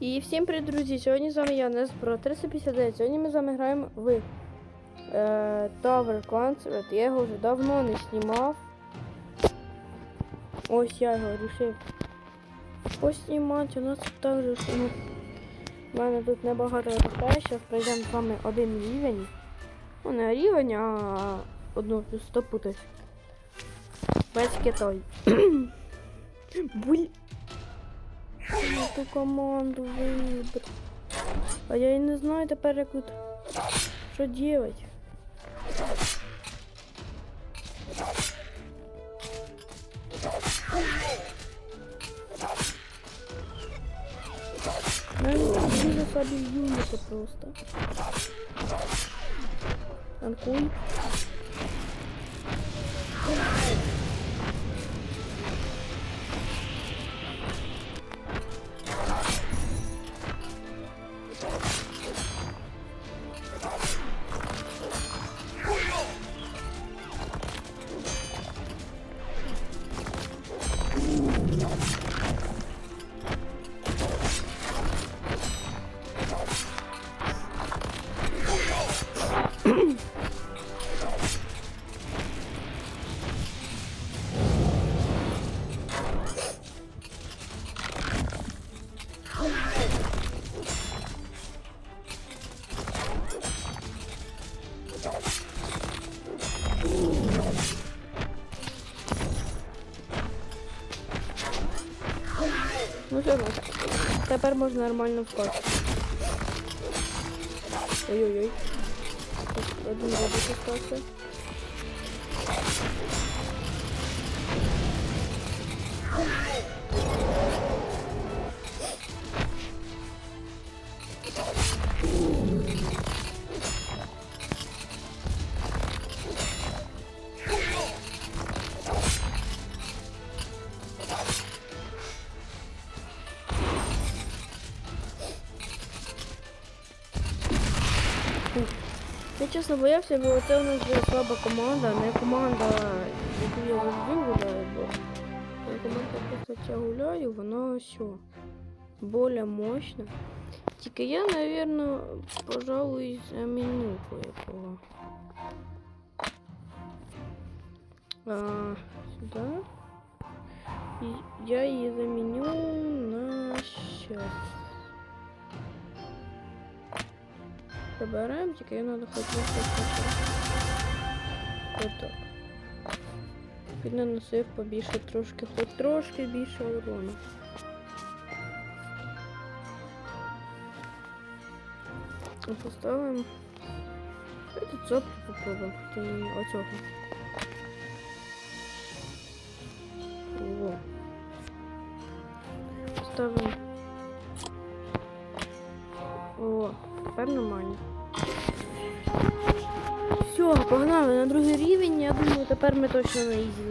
І всім привіт, друзі! Сьогодні з вами я, Нес Про 359. Сьогодні ми з вами граємо в е, Tower Concert. Я його вже давно не знімав. Ось я його вирішив поснімати. У нас також ну, в мене тут небагато грошей. Зараз пройдемо з вами один рівень. Ну, не рівень, а одну стопутись. Без китой. Буль. Я ту команду вибрати. А я і не знаю тепер, як тут що делать. Навіть дуже слабі просто. Танкуй. Тепер можна нормально вкати. Ой-ой-ой. Один робот остався. чесно боявся, бо це у нас вже слаба команда, не команда, яку я завжди гуляю, бо та команда, яку я гуляю, вона все более мощна. Тільки я, наверное, пожалуй, заміню кое-кого. А, сюда. И я її заміню на сейчас. Забираємо, тільки її треба хоч. Отак. Він наносив побільше трошки, хоч трошки більше урону. І Поставимо. Цоплю попробуємо. Оцього. О. Ставимо. О, тепер нормально. Погнали на другий рівень. Я думаю, тепер ми точно на ізі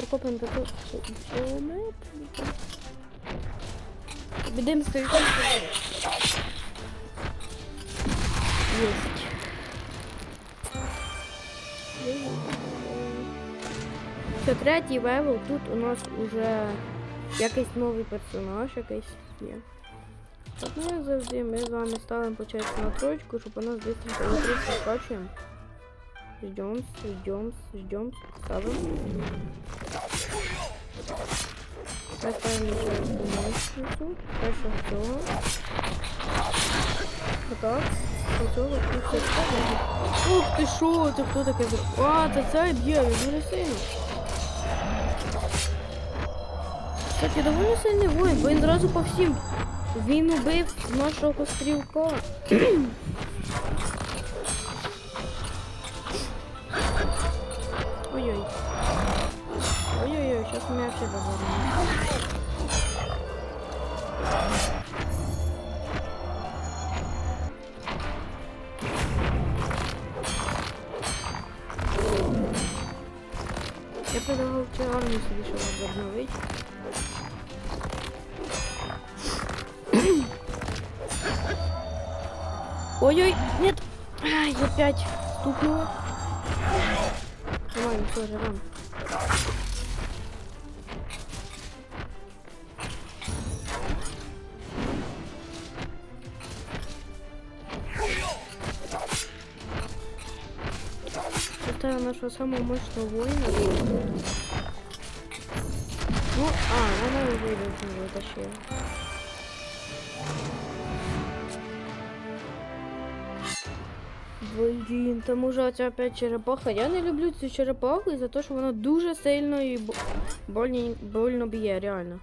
тепер тут. Підемо з кайфом. Єсть. Все, третій левел. Тут у нас уже якийсь новий персонаж, якийсь є. Ну як завжди, ми з вами ставимо початку на троечку, щоб у нас на 30 скачуємо. Ждем, ждем, ждем. Ставим. Поставим еще. Дальше. Отак. Оцього тут. Ух що, це хто таке? зро- А, це цей б'є, він дуже сильно. Кстати, доволі сильний воїн, бо він зразу по всім. Він убив нашого стрілка. Сейчас меня вообще разорвут. Я предлагал тебе армию себе еще раз обновить. Ой-ой, нет! Ай, опять стукнула. Нормально, все, живем. Поставил нашего самого мощного воина. Ну, а, она уже не вытащила. Блін, там уже оця опять черепаха. Я не люблю цю черепаху за те, що вона дуже сильно і больно б'є, реально.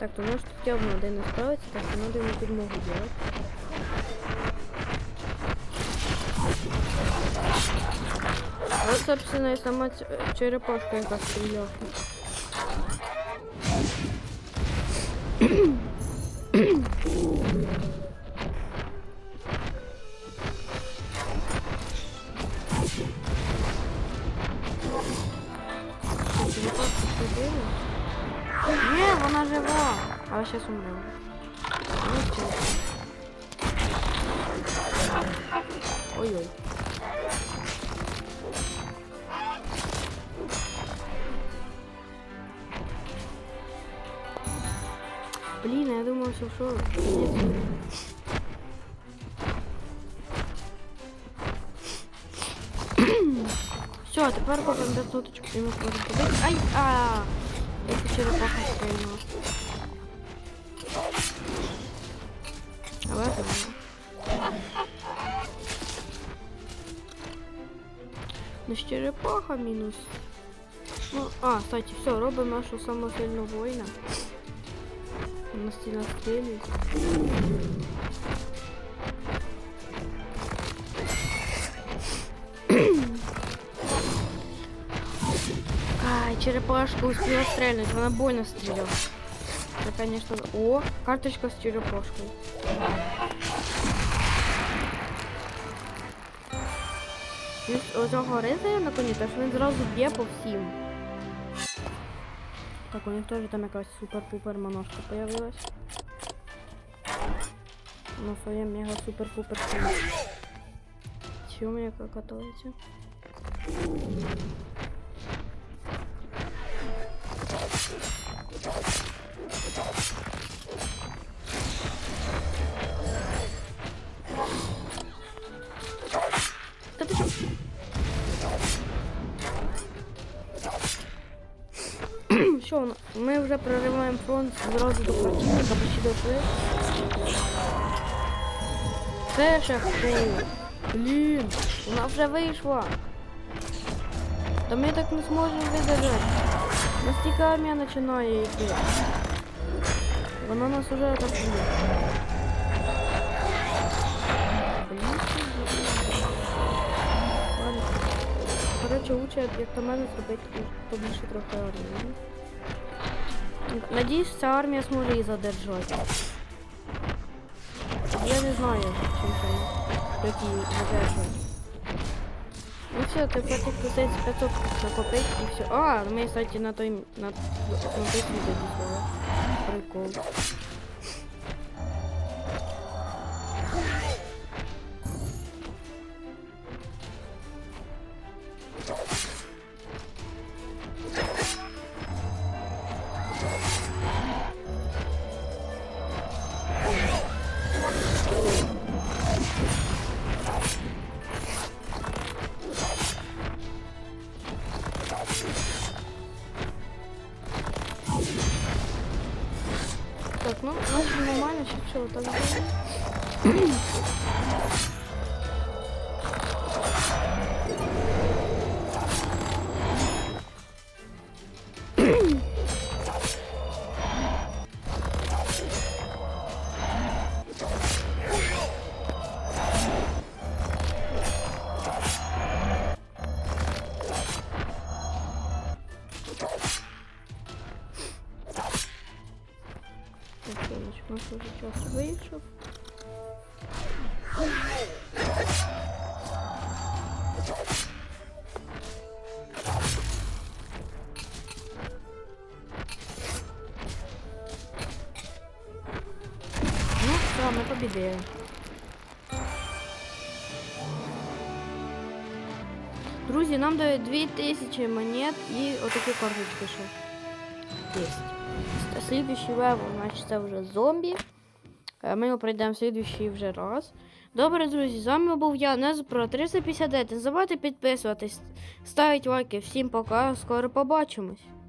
Так, то может явно один не справиться, так що надо йому підмогу делать. Вот, собственно, и сама черепашка яка стріляла. Ні, вона жива. Але зараз умре. Ну, чого. Ой-ой. Блін, я думав, що що. Все, тепер купимо до суточку, і ми можемо. Ай, а, я цю черепаху стрільнула. Але це було. Ну, ж черепаха мінус. Ну, а, кстати, все, робимо нашу саму сильну воїна. На стіна стрілюють. Ай, черепашка успела стрельнуть, она больно стреляла. Это, конечно... О, карточка с черепашкой. Оцього рицаря на коні, теж він зразу б'є по всім. Так, у них теж там якась супер-пупер моношка появилась. На своем мега супер-пупер коні. Чего меня как Та ти що? Ми фронт зразу до противника, почти дошли. Це ще хто? Блін, вона вже вийшла. Та ми так не зможемо видержати. Настільки армія починає йти. Вона нас уже атакує. Коротше, лучше, як на мене, зробити побільше трохи армії. Надіюсь, ця армія зможе її. Я не знаю, чим це, як її задержати. Ну все, ты тих пытается 500 накопить и все. А, мы, кстати, на той, на, на той. Прикол. Нормально, що чого так буде. Сонечко, у нас вже час вийшов. Ну, все, ми побідили. Друзі, нам дають 2000 монет і отакі карточки ще. Есть. Слідуючий левел, значить, це вже зомбі. Е, Ми його пройдемо слідуючий вже раз. Добре, друзі, з вами був я, Незпро 359. Не забувайте підписуватись, ставити лайки. Всім пока, скоро побачимось.